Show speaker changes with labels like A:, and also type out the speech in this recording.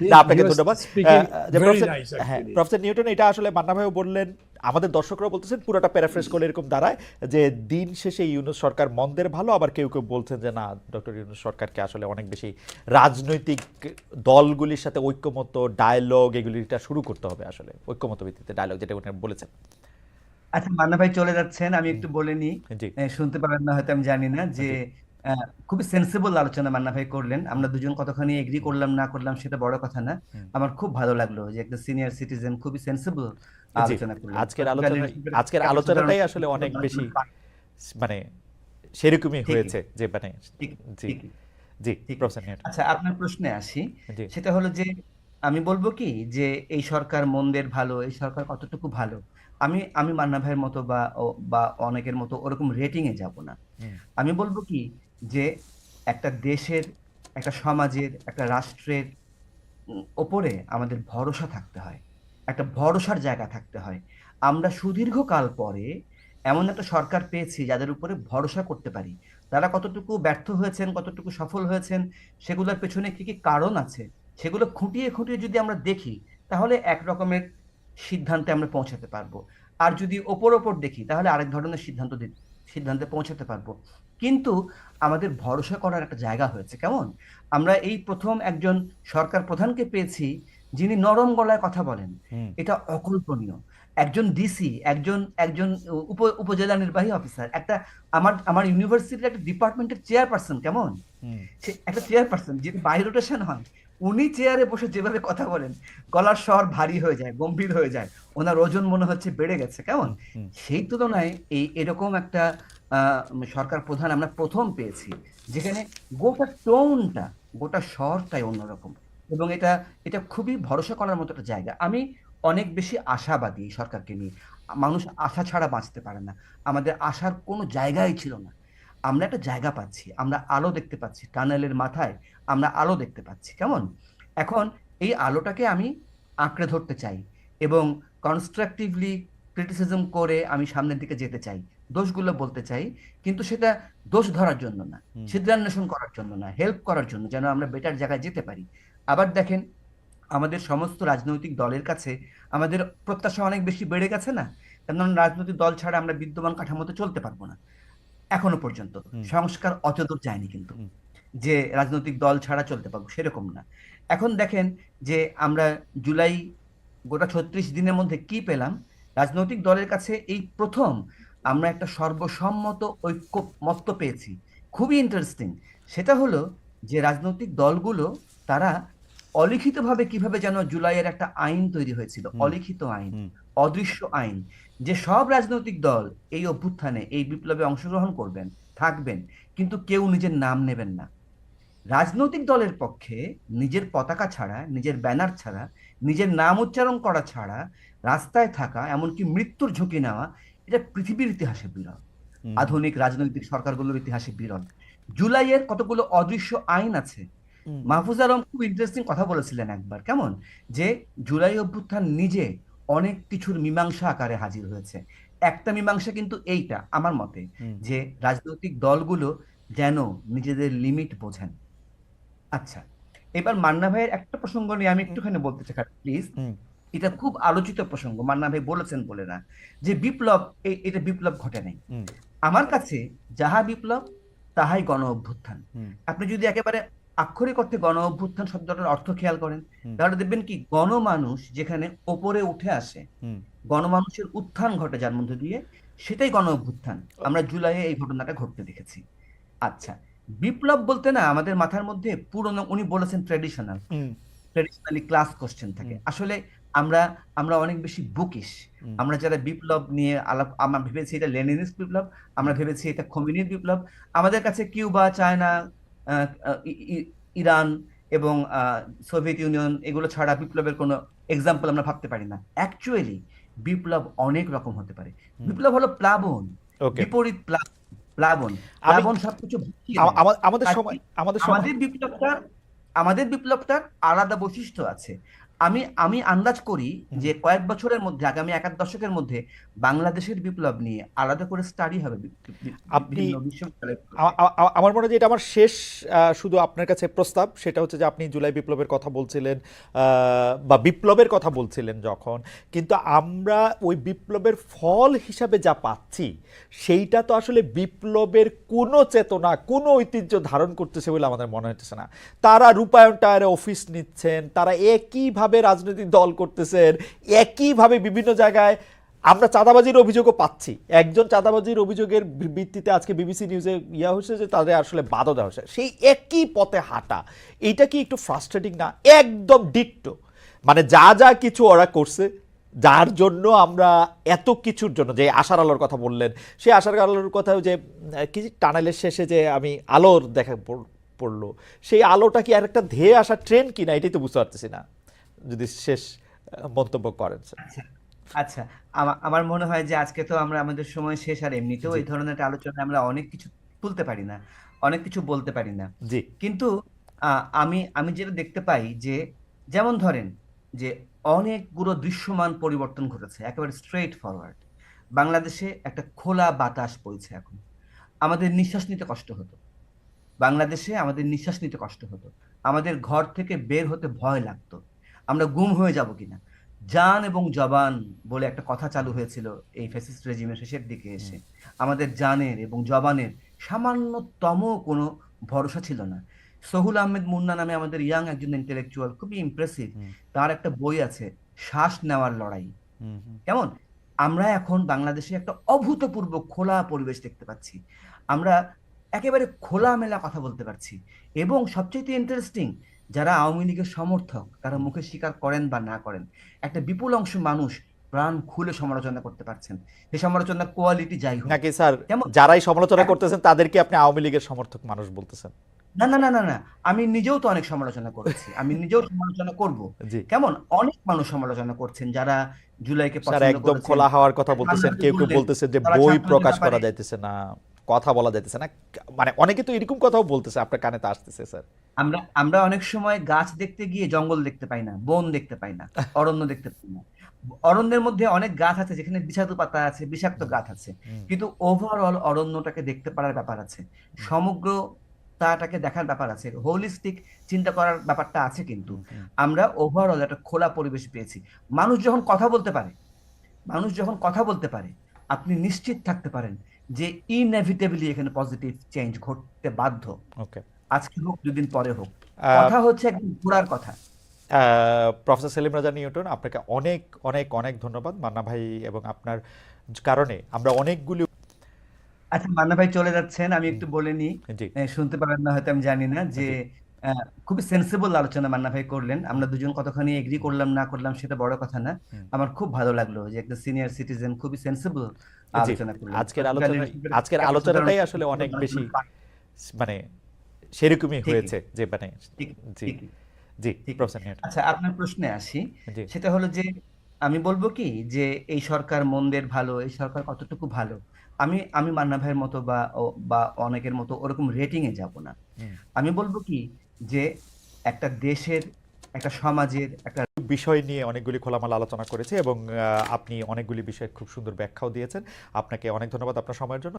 A: না আপনাকে ধন্যবাদ। প্রফেসর- হ্যাঁ প্রফেসর নিউটন এটা আসলে মান্না ভাইও বললেন আমাদের দর্শকরাও বলতেছেন পুরোটা প্যারাফ্রেস করলে এরকম দাঁড়ায় যে দিন শেষে ইউনুস সরকার মন্দের ভালো আবার কেউ কেউ বলছেন যে না ডক্টর ইউনুস সরকারকে আসলে অনেক বেশি রাজনৈতিক দলগুলির সাথে ঐক্যমত ডায়ালগ এগুলিটা শুরু করতে হবে আসলে ঐক্যমত ভিত্তিতে ডায়লগ যেটা উনি বলেছেন।
B: আচ্ছা মান্না ভাই চলে যাচ্ছেন আমি একটু বলে নিই।
A: জি।
B: শুনতে পারেন না হয়তো আমি জানি না যে আহ, খুবই সেন্সিবল আলোচনা মান্না ভাই করলেন আমরা দুজন কতখানি এগ্রি করলাম না করলাম সেটা বড় কথা না
A: হুম।
B: আমার খুব ভালো লাগল যে একটা সিনিয়র সিটিজেন খুবই সেন্সিবল
A: জি,
B: আলোচনা করলেন
A: আজকের আলোচনা আজকের
B: একটা
A: আলোচনাটাই আসলে অনেক বেশি মানে সেরকমই
B: ঠিকই।
A: হয়েছে যে মানে
B: ঠিক-
A: জি
B: ঠিকই।
A: জি। প্রফেসর নিউটন
B: আচ্ছা আপনার প্রশ্নে আসি
A: জি
B: সেটা হলো যে আমি বলব কি যে এই সরকার মন্দের ভালো এই সরকার কতটুকু ভালো আমি আমি মান্না ভাইয়ের মতো বা ও- বা অনেকের মতো ওরকম রেটিং এ যাব না
A: হুম।
B: আমি বলব কি যে একটা দেশের, একটা সমাজের, একটা রাষ্ট্রের ওপরে আমাদের ভরসা থাকতে হয়, একটা ভরসার জায়গা থাকতে হয়। আমরা সুদীর্ঘকাল পরে এমন একটা সরকার পেয়েছি যাদের উপরে ভরসা করতে পারি। তারা কতটুকু ব্যর্থ হয়েছেন, কতটুকু সফল হয়েছেন, সেগুলোর পেছনে কি কি কারণ আছে, সেগুলো খুঁটিয়ে খুঁটিয়ে যদি আমরা দেখি, তাহলে এক রকমের সিদ্ধান্তে আমরা পৌঁছাতে পারব। আর যদি ওপর ওপর দেখি, তাহলে আরেক ধরনের সিদ্ধান্ত সিদ্ধান্তে পৌঁছাতে পারব। কিন্তু আমাদের ভরসা করার একটা জায়গা হয়েছে। কেমন? আমরা এই প্রথম একজন সরকার প্রধানকে পেয়েছি যিনি নরম গলায় কথা বলেন। এটা অকল্পনীয়। একজন ডিসি একজন একজন উপ উপজেলা নির্বাহী অফিসার একটা আমার আমার ইউনিভার্সিটির একটা ডিপার্টমেন্টের চেয়ারপারসন কেমন? সে একটা চেয়ারপারসন যিনি বাই রোটেশন হন উনি চেয়ারে বসে যেভাবে কথা বলেন গলার স্বর ভারী হয়ে যায় গম্ভীর হয়ে যায় ওনার ওজন মনে হচ্ছে বেড়ে গেছে কেমন? সেই তুলনায় এই এরকম একটা সরকার প্রধান আমরা প্রথম পেয়েছি, যেখানে গোটা টোনটা, গোটা স্বরটাই অন্যরকম। এবং এটা এটা খুবই ভরসা করার মতো একটা জায়গা। আমি অনেক বেশি আশাবাদী এই সরকারকে নিয়ে। মানুষ আশা ছাড়া বাঁচতে পারে না। আমাদের আশার কোনো জায়গাই ছিল না। আমরা একটা জায়গা পাচ্ছি। আমরা আলো দেখতে পাচ্ছি। টানেলের মাথায় আমরা আলো দেখতে পাচ্ছি। কেমন? এখন এই আলোটাকে আমি আঁকড়ে ধরতে চাই এবং কনস্ট্রাকটিভলি ক্রিটিসিজম করে আমি সামনের দিকে যেতে চাই। দোষগুলো বলতে চাই কিন্তু সেটা দোষ ধরার জন্য না
A: হুম।
B: সিদ্ধান্বেষণ করার জন্য না হেল্প করার জন্য যেন আমরা বেটার জায়গায় যেতে পারি। আবার দেখেন আমাদের সমস্ত রাজনৈতিক দলের কাছে আমাদের প্রত্যাশা অনেক বেশি বেড়ে গেছে না? কারণ রাজনৈতিক দল ছাড়া আমরা বিদ্যমান কাঠামোতে চলতে পারব না এখনও পর্যন্ত। সংস্কার অতদূর যায়নি কিন্তু। যে রাজনৈতিক দল ছাড়া চলতে পারব সেরকম না। এখন দেখেন যে আমরা জুলাই গোটা ছত্রিশ দিনের মধ্যে কি পেলাম? রাজনৈতিক দলের কাছে এই প্রথম আমরা একটা সর্বসম্মত ঐক্যমত্য পেয়েছি। খুবই ইন্টারেস্টিং সেটা হলো যে রাজনৈতিক দলগুলো তারা অলিখিতভাবে কীভাবে যেন জুলাইয়ের একটা আইন তৈরি হয়েছিল। অলিখিত আইন অদৃশ্য আইন যে সব রাজনৈতিক দল এই অভ্যুত্থানে এই বিপ্লবে অংশগ্রহণ করবেন থাকবেন কিন্তু কেউ নিজের নাম নেবেন না। রাজনৈতিক দলের পক্ষে নিজের পতাকা ছাড়া নিজের ব্যানার ছাড়া নিজের নাম উচ্চারণ করা ছাড়া রাস্তায় থাকা এমনকি মৃত্যুর ঝুঁকি নেওয়া এটা পৃথিবীর ইতিহাসে বিরল। আধুনিক রাজনৈতিক সরকারগুলোর ইতিহাসে বিরল। জুলাইয়ের কতগুলো অদৃশ্য আইন আছে। মাহফুজ আলম খুব ইন্টারেস্টিং কথা বলেছিলেন একবার। কেমন? যে জুলাই অভ্যুত্থান নিজে অনেক কিছুর মীমাংসা আকারে হাজির হয়েছে। একটা মীমাংসা কিন্তু এইটা আমার মতে যে রাজনৈতিক দলগুলো যেন নিজেদের লিমিট বোঝেন। আচ্ছা এবার মান্না ভাইয়ের একটা প্রসঙ্গ নিয়ে আমি একটুখানি বলতে চাই প্লিজ। এটা খুব আলোচিত প্রসঙ্গ মান্না ভাই বলেছেন বলে না যে বিপ্লব এটা বিপ্লব ঘটে নাই। আমার কাছে যাহা বিপ্লব তাহাই গণ অভ্যুত্থান। আপনি যদি একেবারে আক্ষরিক অর্থে গণ অভ্যুত্থান শব্দটার অর্থ খেয়াল করেন তাহলে দেখবেন কি গণমানুষ যেখানে ওপরে উঠে আসে গণমানুষের উত্থান ঘটে যার মধ্যে দিয়ে সেটাই গণ অভ্যুত্থান। আমরা জুলাইয়ে এই ঘটনাটা ঘটতে দেখেছি। আচ্ছা বিপ্লব বলতে না আমাদের মাথার মধ্যে পুরনো উনি বলেছেন ট্রেডিশনাল। ট্রেডিশনালি ক্লাস কোশ্চেন থাকে। আসলে আমরা আমরা অনেক বেশি বুকিশ আমরা যারা বিপ্লব নিয়ে আলাপ আমরা ভেবেছি এটা লেনিনিস্ট বিপ্লব আমরা ভেবেছি এটা কমিউনিস্ট বিপ্লব। আমাদের কাছে কিউবা চায়না ইরান এবং সোভিয়েত ইউনিয়ন এগুলো ছাড়া বিপ্লবের কোনো এক্সাম্পল আমরা ভাবতে পারি না। অ্যাকচুয়ালি বিপ্লব অনেক রকম হতে পারে। বিপ্লব হলো প্লাবন। বিপরীত প্লা- প্লাবন। প্লাবন সবকিছু
A: আমাদের সময় আমাদের
B: বিপ্লবটার আমাদের বিপ্লবটার আলাদা বৈশিষ্ট্য আছে। আমি আমি আন্দাজ করি যে কয়েক বছরের মধ্যে আগামী এক দশকের মধ্যে বাংলাদেশের বিপ্লব নিয়ে আলাদা করে স্টাডি হবে
A: আপনি- আমার মনে হয় যে এটা আমার শেষ শুধু আপনার কাছে প্রস্তাব সেটা হচ্ছে যে আপনি জুলাই বিপ্লবের কথা বলছিলেন বা বিপ্লবের কথা বলছিলেন যখন কিন্তু আমরা ওই বিপ্লবের ফল হিসাবে যা পাচ্ছি সেইটা তো আসলে বিপ্লবের কোনো চেতনা কোনো ঐতিহ্য ধারণ করতেছে বলে আমাদের মনে হচ্ছে না। তারা রূপায়ণ টায়ারে অফিস নিচ্ছেন তারা একইভাবে রাজনৈতিক দল করতেছেন, একইভাবে বিভিন্ন জায়গায় আমরা চাঁদাবাজির অভিযোগও পাচ্ছি। একজন চাঁদাবাজির অভিযোগের ভিত্তিতে আজকে বিবিসি নিউজে ইয়া হয়েছে যে তাদের আসলে বাধা দেওয়া হয়েছে। সেই একই পথে হাঁটা, এইটা কি একটু ফ্রাস্ট্রেটিং না? একদম ডিক্টো মানে যা যা কিছু ওরা করছে, যার জন্য আমরা এত কিছুর জন্য, যে আশার আলোর কথা বললেন, সেই আশার আলোর কথা যে, কি টানেলের শেষে যে আমি আলোর দেখা পড়ল, সেই আলোটা কি আর একটা ধেয়ে আসা ট্রেন কিনা? এটাই তো বুঝতে পারতেছি না। যদি শেষ মন্তব্য করেন স্যার।
B: আচ্ছা আচ্ছা। আমার মনে হয় যে আজকে তো আমরা আমাদের সময় শেষ আর এমনিতেও এই ধরনের একটা আলোচনায় আমরা অনেক কিছু তুলতে পারি না অনেক কিছু বলতে পারি না।
A: জি।
B: কিন্তু আমি আমি যেটা দেখতে পাই যে যেমন ধরেন যে অনেকগুলো দৃশ্যমান পরিবর্তন ঘটেছে একেবারে স্ট্রেট ফরওয়ার্ড বাংলাদেশে একটা খোলা বাতাস বইছে এখন। আমাদের নিঃশ্বাস নিতে কষ্ট হতো। বাংলাদেশে আমাদের নিঃশ্বাস নিতে কষ্ট হতো। আমাদের ঘর থেকে বের হতে ভয় লাগতো। আমরা গুম হয়ে যাব কিনা? জান এবং জবান বলে একটা কথা চালু হয়েছিল এই ফ্যাসিস্ট রেজিমের শেষের দিকে এসে। আমাদের জানের এবং জবানের সামান্যতম কোনো ভরসা ছিল না। সহুল আহমেদ মুন্না নামে আমাদের ইয়াং একজন ইন্টেলেকচুয়াল খুবই ইমপ্রেসিভ তার একটা বই আছে শ্বাস নেওয়ার লড়াই। কেমন? আমরা এখন বাংলাদেশে একটা অভূতপূর্ব খোলা পরিবেশ দেখতে পাচ্ছি। আমরা একেবারে খোলামেলা কথা বলতে পারছি। এবং সবচেয়ে ইন্টারেস্টিং যারা আওয়ামী লীগের সমর্থক তারা মুখে স্বীকার করেন বা না করেন একটা বিপুল অংশ মানুষ প্রাণ খুলে সমালোচনা করতে পারছেন। সেই সমালোচনা কোয়ালিটি যাই হোক।
A: নাকি স্যার যারাই সমালোচনা করতেছেন তাদেরকে আপনি আওয়ামী লীগের সমর্থক মানুষ বলতেছেন?
B: না না না না না। আমি নিজেও তো অনেক সমালোচনা করেছি। আমি নিজেও সমালোচনা করব। কেমন? অনেক মানুষ সমালোচনা করছেন যারা জুলাইকে
A: স্যার
B: পছন্দ
A: একদম খোলা হওয়ার কথা বলতেছেন। কেউ কেউ বলতেছে যে বই প্রকাশ করা যাইতেছে না। কথা বলা যাইতেছে না। মানে অনেকে তো এরকম কথাও বলতেছে আপনার কানে তো আসতেছে স্যার।
B: আমরা আমরা অনেক সময় গাছ দেখতে গিয়ে জঙ্গল দেখতে পাই না বন দেখতে পাই না অরণ্য দেখতে পাই না। অরণ্যের মধ্যে অনেক গাছ আছে যেখানে বিষাক্ত পাতা আছে বিষাক্ত গাছ আছে। কিন্তু ওভারঅল অরণ্যটাকে দেখতে পারার ব্যাপার আছে। সমগ্র তাটাকে দেখার ব্যাপার আছে। হোলিস্টিক চিন্তা করার ব্যাপারটা আছে কিন্তু। আমরা ওভারঅল একটা খোলা পরিবেশ পেয়েছি। মানুষ যখন কথা বলতে পারে মানুষ যখন কথা বলতে পারে আপনি নিশ্চিত থাকতে পারেন যে ইনএভিটেবলি এখানে পজিটিভ চেঞ্জ ঘটতে বাধ্য।
A: ওকে
B: আজকে হোক দুদিন পরে হোক। কথা হচ্ছে একদম ঘোরার কথা।
A: প্রফেসর সেলিম রাজা নিউটন আপনাকে অনেক অনেক অনেক ধন্যবাদ মান্না ভাই এবং আপনার কারণে আমরা অনেকগুলি
B: আচ্ছা মান্না ভাই চলে যাচ্ছেন আমি একটু বলে নিই। শুনতে পারেন না হয়তো আমি জানি না যে আহ, খুবই সেন্সিবল আলোচনা মান্না ভাই করলেন। আমরা দুজন কতখানি এগ্রি করলাম না করলাম সেটা বড় কথা না। আমার খুব ভালো লাগল যে একটা সিনিয়র সিটিজেন খুবই সেন্সিবল
A: জি,
B: আলোচনা করলেন।
A: আজকের আলোচনা আজকের আলোচনাটাই আসলে অনেক বেশি মানে সেরকমই
B: ঠিকই।
A: হয়েছে যে মানে
B: ঠিক
A: জি
B: ঠিকই।
A: জি। প্রফেসর নিউটন
B: আচ্ছা আপনার প্রশ্নে আসি।
A: জি।
B: সেটা হলো যে আমি বলব কি যে এই সরকার মন্দের ভালো এই সরকার কতটুকু ভালো? আমি আমি মান্না ভাইয়ের মতো বা ও- বা অনেকের মতো ওরকম রেটিং এ যাব না।
A: হুম।
B: আমি বলব কি যে একটা দেশের, একটা সমাজের, একটা
A: বিষয় নিয়ে অনেকগুলি খোলামেলা আলোচনা করেছে এবং আপনি অনেকগুলি বিষয়ে খুব সুন্দর ব্যাখ্যাও দিয়েছেন। আপনাকে অনেক ধন্যবাদ আপনার সময়ের জন্য।